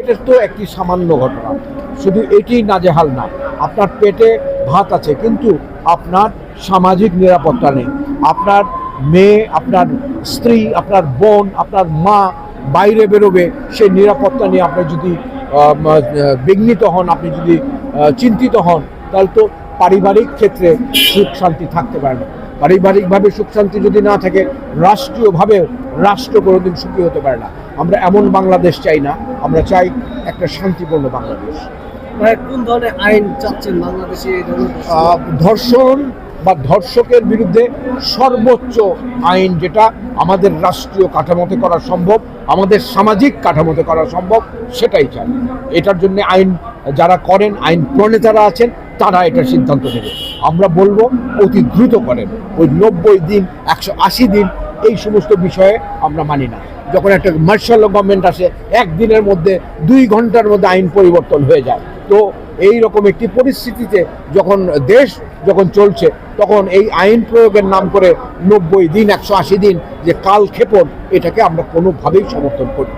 এটা তো একটি সামান্য ঘটনা। শুধু এটি নাজেহাল না, আপনার পেটে ভাত আছে, কিন্তু আপনার সামাজিক নিরাপত্তা নেই। আপনার মেয়ে, আপনার স্ত্রী, আপনার বোন, আপনার মা বাইরে বেরোবে, সেই নিরাপত্তা নিয়ে আপনি যদি বিঘ্নিত হন, আপনি যদি চিন্তিত হন, তাহলে তো পারিবারিক ক্ষেত্রে সুখ শান্তি থাকতে পারে না। পারিবারিকভাবে সুখ শান্তি যদি না থাকে, রাষ্ট্রীয়ভাবে রাষ্ট্র কোনোদিন সুখী হতে পারে না। আমরা এমন বাংলাদেশ চাই না আমরা চাই একটা শান্তিপূর্ণ বাংলাদেশ। কোন ধরনের আইন চাচ্ছেন বাংলাদেশে ধর্ষণ বা ধর্ষকের বিরুদ্ধে সর্বোচ্চ আইন যেটা আমাদের রাষ্ট্রীয় কাঠামোতে করা সম্ভব আমাদের সামাজিক কাঠামোতে করা সম্ভব সেটাই চাই। এটার জন্য আইন যারা করেন আইন প্রণেতারা আছেন তারা এটা সিদ্ধান্ত নেবে। আমরা বলব অতি দ্রুত করেন। ওই নব্বই দিন একশো আশি দিন এই সমস্ত বিষয়ে আমরা মানি না। যখন একটা মার্শাল গভর্নমেন্ট আসে, একদিনের মধ্যে, দুই ঘণ্টার মধ্যে আইন পরিবর্তন হয়ে যায়। তো এই রকম একটি পরিস্থিতিতে যখন দেশ যখন চলছে, তখন এই আইন প্রয়োগের নাম করে নব্বই দিন, একশো আশি দিন যে কাল ক্ষেপণ এটাকে আমরা কোনোভাবেই সমর্থন করি